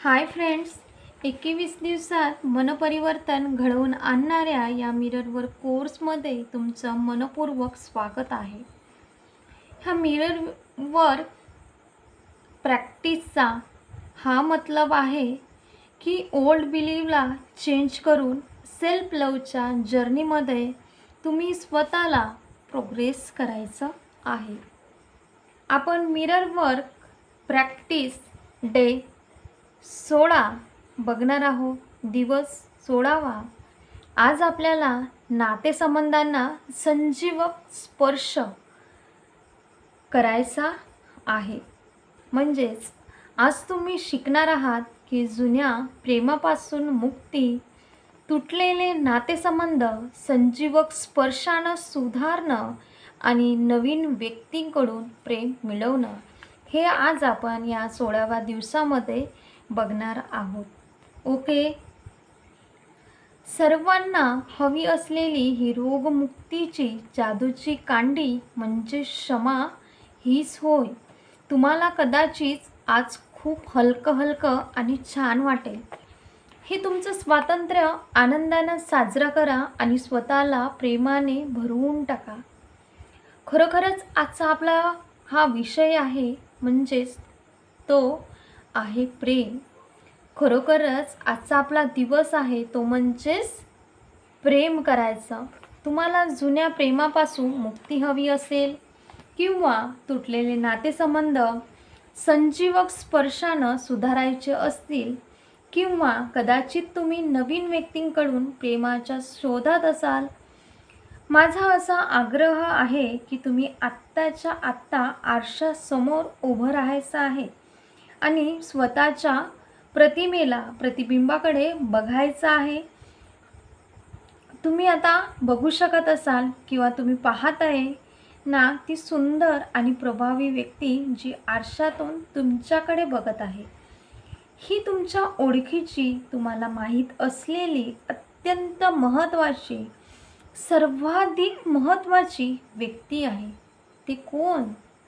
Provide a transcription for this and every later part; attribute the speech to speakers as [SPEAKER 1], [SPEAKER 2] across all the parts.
[SPEAKER 1] Hi friends एकवीस दिवसात मनपरिवर्तन घडवून आणणाऱ्या या मिररवर कोर्समध्ये तुमचं मनपूर्वक स्वागत आहे. ह्या मिररवर प्रॅक्टिसचा हा मतलब आहे की ओल्ड बिलीवला चेंज करून सेल्फ लवच्या जर्नीमध्ये तुम्ही स्वतःला प्रोग्रेस करायचं आहे. आपण मिरर वर्क प्रॅक्टिस डे सोळा. बघणार आहोत दिवस सोळावा. आज आपल्याला नातेसंबंधांना संजीवक स्पर्श करायचा आहे. म्हणजेच आज तुम्ही शिकणार आहात की जुन्या प्रेमापासून मुक्ती तुटलेले नातेसंबंध संजीवक स्पर्शानं सुधारणं आणि नवीन व्यक्तींकडून प्रेम मिळवणं. हे आज आपण या सोळाव्या दिवसामध्ये बघणार आहोत. ओके? सर्वांना हवी असलेली ही रोगमुक्तीची जादूची कांडी म्हणजे क्षमा हीच होय. तुम्हाला कदाचित आज खूप हलकं हलकं आणि छान वाटेल. हे तुमचं स्वातंत्र्य आनंदानं साजरा करा आणि स्वतःला प्रेमाने भरवून टाका. खरोखरच आजचा आपला हा विषय आहे म्हणजेच तो आहे प्रेम. खरोखरच आजचा आपला दिवस आहे तो म्हणजेच प्रेम करायचं. तुम्हाला जुन्या प्रेमापासून मुक्ती हवी असेल किंवा तुटलेले नातेसंबंध संजीवक स्पर्शानं सुधारायचे असतील किंवा कदाचित तुम्ही नवीन व्यक्तींकडून प्रेमाच्या शोधात असाल. माझा असा आग्रह आहे की तुम्ही आत्ताच्या आत्ता आरशासमोर उभं राहायचं आहे. आणि स्वतःच्या प्रतिमेला प्रतिबिंबाकडे बघायचं आहे. तुम्ही आता बघू शकत असाल किंवा तुम्ही पाहत आहे ना ती सुंदर आणि प्रभावी व्यक्ती जी आरशातून तुमच्याकडे बघत आहे. ही तुमच्या ओळखीची तुम्हाला माहीत असलेली अत्यंत महत्त्वाची सर्वाधिक महत्त्वाची व्यक्ती आहे. ती कोण?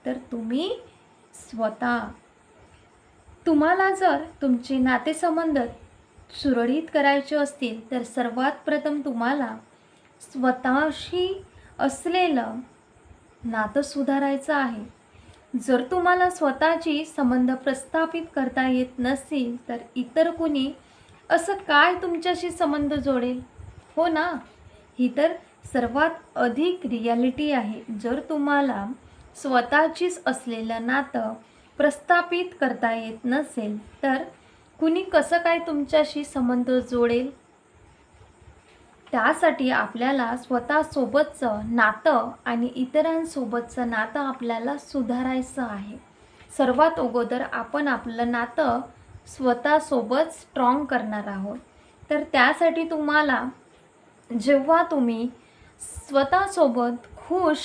[SPEAKER 1] तर तुम्ही स्वतः. तुम्हाला जर तुमचे नातेसंबंध सुरळीत करायचे असतील तर सर्वात प्रथम तुम्हाला स्वतःशी असलेलं नातं सुधारायचं आहे. जर तुम्हाला स्वतःची संबंध प्रस्थापित करता येत नसतील तर इतर कुणी असं काय तुमच्याशी संबंध जोडेल? हो ना? ही तर सर्वात अधिक रियालिटी आहे. जर तुम्हाला स्वतःचीच असलेलं नातं प्रस्थापित करता येत नसेल तर कुणी कसं काय तुमच्याशी संबंध जोडेल? त्यासाठी आपल्याला स्वतःसोबतचं नातं आणि इतरांसोबतचं नातं आपल्याला सुधारायचं आहे. सर्वात अगोदर आपण आपलं नातं स्वतःसोबत स्ट्रॉंग करणार आहोत. तर त्यासाठी तुम्हाला जेव्हा तुम्ही स्वतःसोबत खुश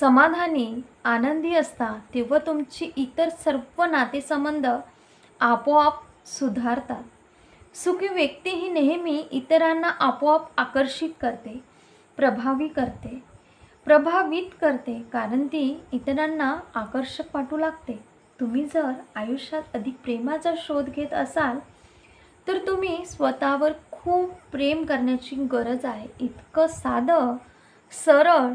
[SPEAKER 1] समाधानी आनंदी असता तेव्हा तुमची इतर सर्व नातेसंबंध आपोआप सुधारतात. सुखी व्यक्ती ही नेहमी इतरांना आपोआप आकर्षित करते प्रभावी करते प्रभावित करते कारण ती इतरांना आकर्षक वाटू लागते. तुम्ही जर आयुष्यात अधिक प्रेमाचा शोध घेत असाल तर तुम्ही स्वतःवर खूप प्रेम करण्याची गरज आहे. इतकं साधं सरळ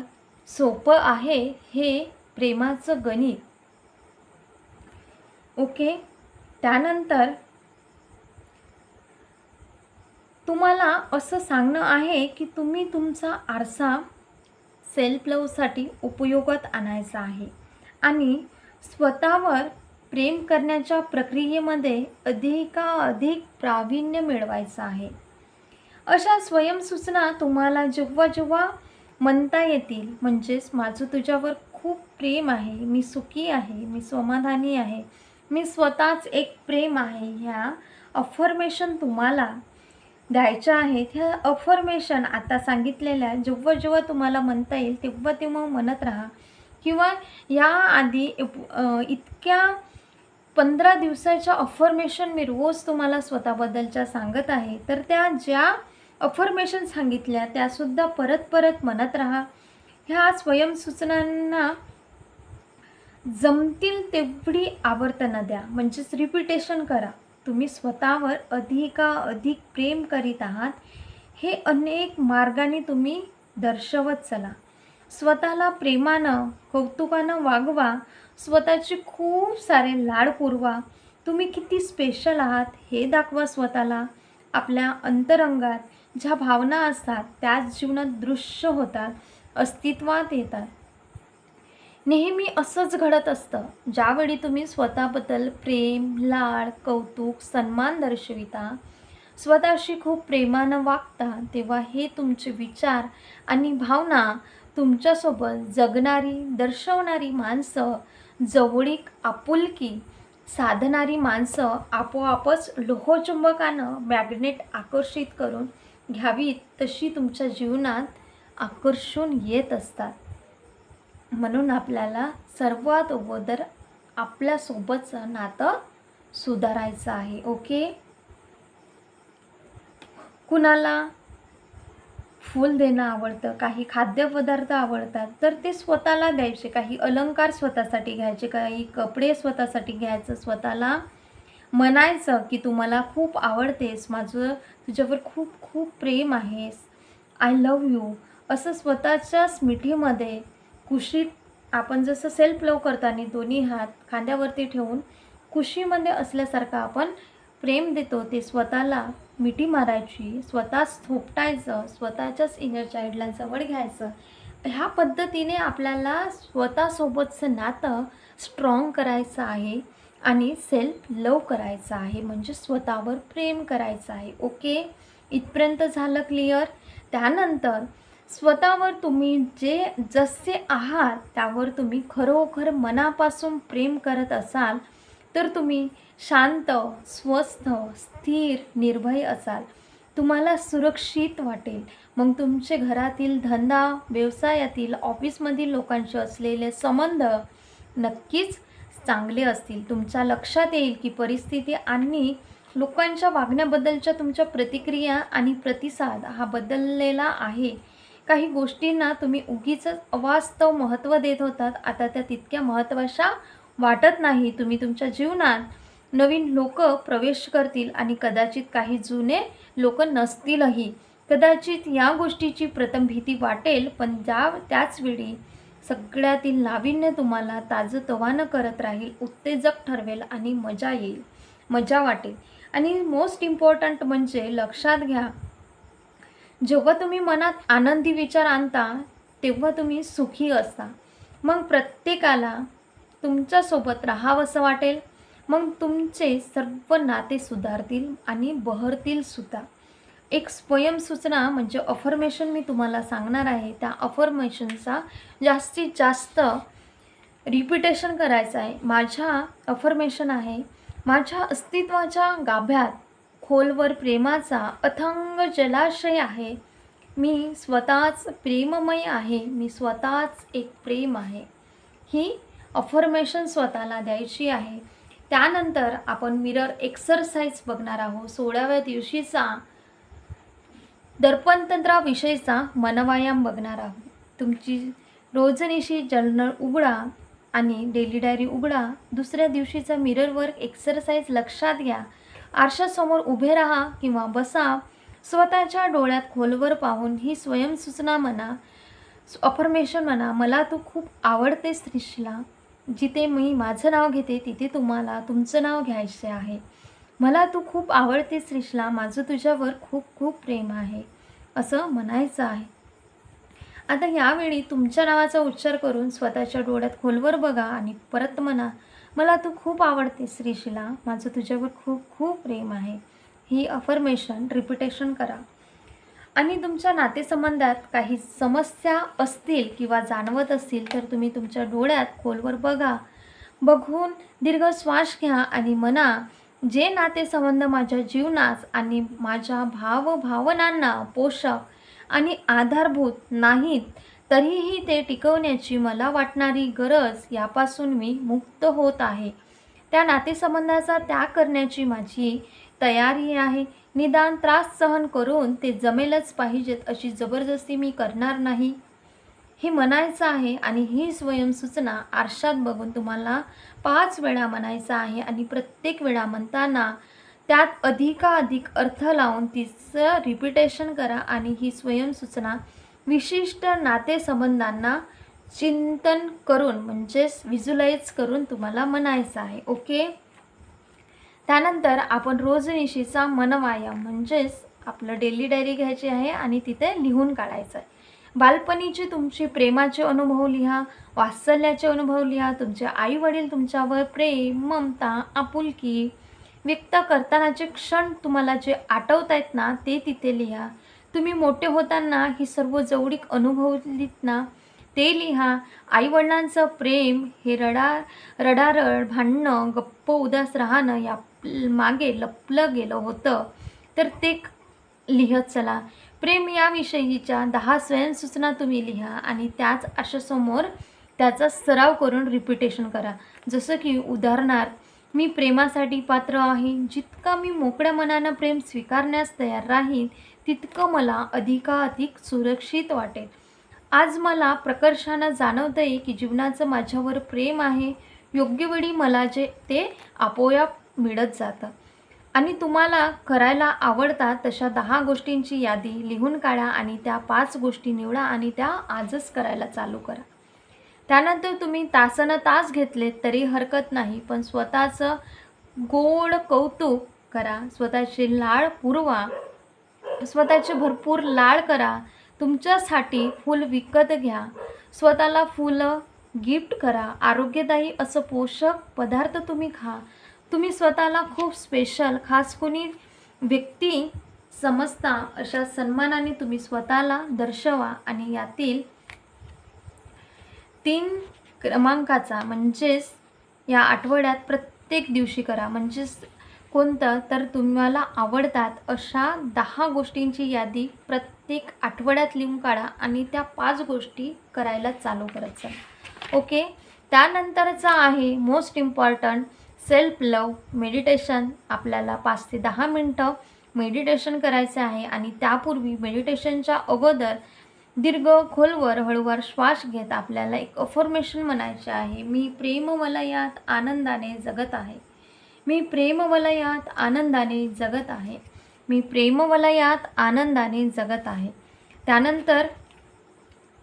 [SPEAKER 1] सोपं आहे हे प्रेमाचं गणित. ओके? त्यानंतर तुम्हाला असं सांगणं आहे की तुम्ही तुमचा आरसा सेल्फ लवसाठी उपयोगात आणायचा आहे. आणि स्वतःवर प्रेम करण्याच्या प्रक्रियेमध्ये अधिकाधिक प्रावीण्य मिळवायचं आहे. अशा स्वयंसूचना तुम्हाला जेव्हा जेव्हा म्हणता येतील म्हणजेच माझं तुझ्यावर खूप प्रेम आहे. मी सुखी आहे. मी समाधानी आहे. मी स्वतःच एक प्रेम आहे. ह्या अफर्मेशन तुम्हाला द्यायच्या आहेत. ह्या अफर्मेशन आता सांगितलेल्या जेव्हा जेव्हा तुम्हाला म्हणता येईल तेव्हा तेव्हा म्हणत राहा. किंवा याआधी इतक्या पंधरा दिवसाच्या अफर्मेशन मी रोज तुम्हाला स्वतःबद्दलच्या सांगत आहे. तर त्या ज्या अफर्मेशन सांगितल्या त्यासुद्धा परत परत म्हणत राहा. ह्या स्वयंसूचनांना जमतील तेवढी आवर्तनं द्या. म्हणजेच रिपिटेशन करा. तुम्ही स्वतःवर अधिका अधिक प्रेम करीत आहात. हे अनेक मार्गाने तुम्ही दर्शवत चला. स्वतःला प्रेमानं कौतुकानं वागवा. स्वतःचे खूप सारे लाड पुरवा. तुम्ही किती स्पेशल आहात हे दाखवा स्वतःला. आपल्या अंतरंगात ज्या भावना असतात त्याच जीवनात दृश्य होतात. अस्तित्वात येतात. नेहमी असंच घडत असतं. ज्यावेळी तुम्ही स्वतःबद्दल प्रेम लाड कौतुक सन्मान दर्शविता स्वतःशी खूप प्रेमानं वागता तेव्हा हे तुमचे विचार आणि भावना तुमच्यासोबत जगणारी दर्शवणारी माणसं जवळीक आपुलकी साधणारी माणसं आपोआपच लोहचुंबकानं मॅग्नेट आकर्षित करून घ्यावीत तशी तुमच्या जीवनात आकर्षून येत असतात. म्हणून आपल्याला सर्वात अगोदर आपल्यासोबतचं नातं सुधारायचं आहे ओके? कुणाला फूल देणं आवडतं काही खाद्यपदार्थ आवडतात तर ते स्वतःला द्यायचे. काही अलंकार स्वतःसाठी घ्यायचे काही कपडे स्वतःसाठी घ्यायचं स्वतःला म्हणायचं की तू मला खूप आवडतेस माझं तुझ्यावर खूप खूप प्रेम आहेस. आय लव यू असं स्वतःच्या स्मृतीमध्ये कुशीत आपण जसं सेल्फ लव करताना दोन्ही हात खांद्यावरती ठेवून कुशीमध्ये असल्यासारखं आपण प्रेम देतो ते स्वतःला मिठी मारायची स्वतःच थोपटायचं स्वतःच्याच इनर चाइल्डला जवळ घ्यायचं ह्या पद्धतीने आपल्याला स्वतःसोबतचं नातं स्ट्रॉंग करायचं आहे आणि सेल्फ लव करायचं आहे. म्हणजे स्वतःवर प्रेम करायचं आहे. ओके इथपर्यंत झालं क्लिअर त्यानंतर स्वतःवर तुम्ही जे जसे आहात त्यावर तुम्ही खरोखर मनापासून प्रेम करत असाल तर तुम्ही शांत स्वस्थ स्थिर निर्भय असाल. तुम्हाला सुरक्षित वाटेल. मग तुमचे घरातील धंदा व्यवसायातील ऑफिसमधील लोकांशी असलेले संबंध नक्कीच चांगले असतील. तुमच्या लक्षात येईल की परिस्थिती आणि लोकांच्या वागण्याबद्दलच्या तुमच्या प्रतिक्रिया आणि प्रतिसाद हा बदललेला आहे. काही गोष्टींना तुम्ही उगीच अवास्तव महत्त्व देत होतात. आता त्या तितक्या महत्त्वाच्या वाटत नाही. तुम्ही तुमच्या जीवनात नवीन लोक प्रवेश करतील आणि कदाचित काही जुने लोक नसतीलही. कदाचित या गोष्टीची प्रथम भीती वाटेल पण त्या त्याचवेळी सगळ्यातील नाविन्य तुम्हाला ताजंतवानं करत राहील उत्तेजक ठरवेल आणि मजा येईल मजा वाटेल. आणि मोस्ट इम्पॉर्टंट म्हणजे लक्षात घ्या जेव्हा तुम्ही मनात आनंदी विचार आणता तेव्हा तुम्ही सुखी असता. मग प्रत्येकाला तुमच्यासोबत राहावंसं वाटेल. मग तुमचे सर्व नाते सुधारतील आणि बहरतील सुद्धा. एक स्वयंसूचना म्हणजे अफर्मेशन मी तुम्हाला सांगणार आहे. त्या अफर्मेशनचा जास्तीत जास्त रिपिटेशन करायचं आहे. माझ्या अफर्मेशन आहे. माझ्या अस्तित्वाच्या गाभ्यात खोलवर प्रेमाचा अथंग जलाशय आहे. मी स्वतःच प्रेममय आहे. मी स्वतःच एक प्रेम आहे. ही अफर्मेशन स्वतःला द्यायची आहे. त्यानंतर आपण मिरर एक्सरसाइज बघणार आहोत. सोळाव्या दिवशीचा दर्पणतंत्राविषयीचा मनवायाम बघणार आहोत. तुमची रोजनिशी जर्नल उघडा आणि डेली डायरी उघडा. दुसऱ्या दिवशीचा मिररवर एक्सरसाइज लक्षात घ्या. आरशासमोर उभे राहा किंवा बसा. स्वतःच्या डोळ्यात खोलवर पाहून ही स्वयंसूचना म्हणा अफर्मेशन म्हणा मला तू खूप आवडते श्रीशला जिथे मी माझं नाव घेते तिथे तुम्हाला तुमचं नाव घ्यायचे आहे. मला तू खूप आवडते श्रीशला माझं तुझ्यावर खूप खूप प्रेम आहे असं म्हणायचं आहे. आता यावेळी तुमच्या नावाचा उच्चार करून स्वतःच्या डोळ्यात खोलवर बघा आणि परत म्हणा मला तू खूप आवडते श्रीशिला. माझं तुझ्यावर खूप खूप प्रेम आहे. ही अफर्मेशन रिपिटेशन करा. आणि तुमच्या नातेसंबंधात काही समस्या असतील किंवा जाणवत असतील तर तुम्ही तुमच्या डोळ्यात खोलवर बघा. बघून दीर्घ श्वास घ्या आणि म्हणा जे नातेसंबंध माझ्या जीवनास आणि माझ्या भावभावनांना पोषक आणि आधारभूत नाहीत तरीही ते टिकवण्याची मला वाटणारी गरज यापासून मी मुक्त होत आहे. त्या नातेसंबंधाचा त्याग करण्याची माझी तयारी आहे. निदान त्रास सहन करून ते जमेलच पाहिजेत अशी जबरदस्ती मी करणार नाही. हे म्हणायचं आहे आणि ही स्वयंसूचना आरशात बघून तुम्हाला पाच वेळा म्हणायचं आहे आणि प्रत्येक वेळा म्हणताना त्यात अधिकाधिक अर्थ लावून तिचं रिपिटेशन करा आणि ही स्वयंसूचना विशिष्ट नातेसंबंधांना चिंतन करून म्हणजेच व्हिज्युलाइज करून तुम्हाला म्हणायचं आहे. ओके त्यानंतर आपण रोजनिशीचा मनवायाम म्हणजेच आपलं डेली डायरी घ्यायची आहे आणि तिथे लिहून काढायचं आहे. बालपणीचे तुमचे प्रेमाचे अनुभव लिहा वात्सल्याचे अनुभव लिहा तुमचे आईवडील तुमच्यावर प्रेम ममता आपुलकी व्यक्त करतानाचे क्षण तुम्हाला जे आठवत आहेत ना ते तिथे लिहा. तुम्ही मोठे होताना ही सर्व जवळीक अनुभवलीत ना? ते लिहा. आईवडिलांचं प्रेम हे रडा रडारड भांडणं गप्प उदास राहणं या मागे लपलं गेलं होतं. तर ते लिहत चला. प्रेम याविषयीच्या दहा स्वयंसूचना तुम्ही लिहा आणि त्याच आशासमोर त्याचा सराव करून रिपिटेशन करा. जसं की उदाहरणार्थ मी प्रेमासाठी पात्र आहे. जितकं मी मोकळ्या मनानं प्रेम स्वीकारण्यास तयार राहीन तितकं मला अधिकाधिक सुरक्षित वाटेल. आज मला प्रकर्षानं जाणवतं आहे की जीवनाचं माझ्यावर प्रेम आहे. योग्य वेळी मला जे ते आपोआप मिळत जातं. आणि तुम्हाला करायला आवडतात तशा दहा गोष्टींची यादी लिहून काढा आणि त्या पाच गोष्टी निवडा आणि त्या आजच करायला चालू करा. त्यानंतर तुम्ही तासनं तास घेतले तरी हरकत नाही पण स्वतःचं गोड कौतुक करा स्वतःची लाळ पुरवा स्वतःचे भरपूर लाळ करा तुमच्यासाठी फूल विकत घ्या स्वतःला फुलं गिफ्ट करा आरोग्यदायी असं पोषक पदार्थ तुम्ही खा. तुम्ही स्वतःला खूप स्पेशल खास कोणी व्यक्ती समजता अशा सन्मानाने तुम्ही स्वतःला दर्शवा आणि यातील तीन क्रमांकाचा म्हणजेच या आठवड्यात प्रत्येक दिवशी करा. म्हणजेच कोणतं? तर तुम्हाला आवडतात अशा दहा गोष्टींची यादी प्रत्येक आठवड्यात लिहून काढा आणि त्या पाच गोष्टी करायला चालू करत चला ओके? त्यानंतरचा आहे most important self love meditation आपल्याला पाच ते दहा मिनटं मेडिटेशन करायचं आहे आणि त्यापूर्वी मेडिटेशनच्या अगोदर दीर्घ खोलवर हळूवार श्वास घेत आपल्याला एक अफॉर्मेशन म्हणायचे आहे. मी प्रेमवलयात आनंदाने जगत आहे. मी प्रेमवलयात आनंदाने जगत आहे. मी प्रेमवलयात आनंदाने जगत आहे. त्यानंतर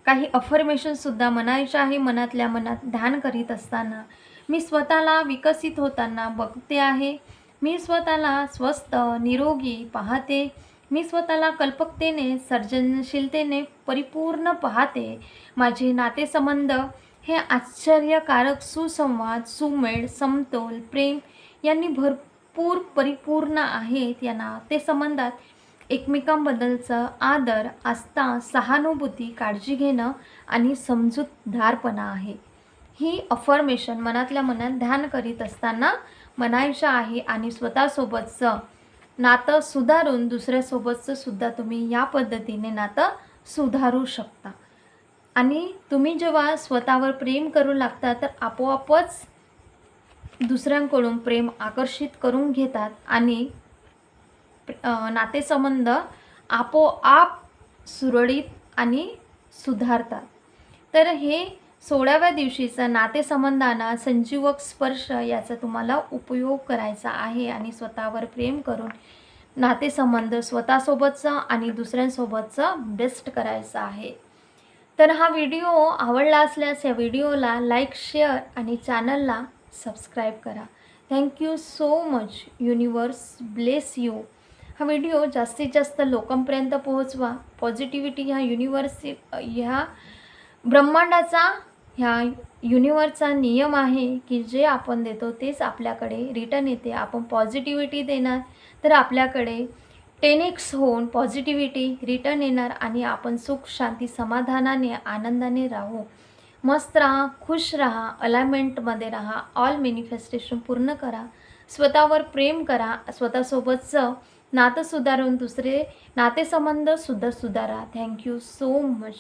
[SPEAKER 1] काही अफर्मेशनसुद्धा म्हणायचे आहे मनातल्या मनात ध्यान करीत असताना. मी स्वतःला विकसित होताना बघते आहे. मी स्वतःला स्वस्त निरोगी पाहते. मी स्वतःला कल्पकतेने सर्जनशीलतेने परिपूर्ण पाहते. माझे नातेसंबंध हे आश्चर्यकारक सुसंवाद सुमेळ समतोल प्रेम यांनी भरपूर परिपूर्ण आहेत. या नातेसंबंधात एकमेकांबद्दलचं आदर आस्था सहानुभूती काळजी घेणं आणि समजूतदारपणा आहे. ही अफर्मेशन मनातल्या मनात ध्यान करीत असताना म्हणायचं आहे आणि स्वतःसोबतचं नातं सुधारून दुसऱ्यासोबतचं सुद्धा तुम्ही या पद्धतीने नातं सुधारू शकता. आणि तुम्ही जेव्हा स्वतःवर प्रेम करू लागता तर आपोआपच दुसऱ्यांकडून प्रेम आकर्षित करून घेतात आणि नातेसंबंध आपोआप सुरळीत आणि सुधारतात. तर हे सोळाव्या दिवशीचा नातेसंबंधांना संजीवक स्पर्श याचा तुम्हाला उपयोग करायचा आहे आणि स्वतःवर प्रेम करून नातेसंबंध स्वतःसोबतचा आणि दुसऱ्यांसोबतचं बेस्ट करायचं आहे. तर हा व्हिडिओ आवडला असल्यास या व्हिडिओला लाईक शेअर आणि चॅनलला सबस्क्राईब करा. Thank you so much universe bless you हा व्हिडिओ जास्तीत जास्त लोकांपर्यंत पोहोचवा. पॉझिटिव्हिटी ह्या युनिवर्स ह्या ब्रह्मांडाचा ह्या युनिवर्सचा नियम आहे की जे आपण देतो तेच आपल्याकडे रिटर्न येते. आपण पॉझिटिव्हिटी देणार तर आपल्याकडे टेनिक्स होऊन पॉझिटिव्हिटी रिटर्न येणार आणि आपण सुख शांती समाधानाने आनंदाने राहू. मस्त राहा खुश राहा अलाइनमेंटमध्ये राहा ऑल मॅनिफेस्टेशन पूर्ण करा. स्वतःवर प्रेम करा स्वतःसोबतचं नातं सुधारून दुसरे नातेसंबंधसुद्धा सुधारा. Thank you so much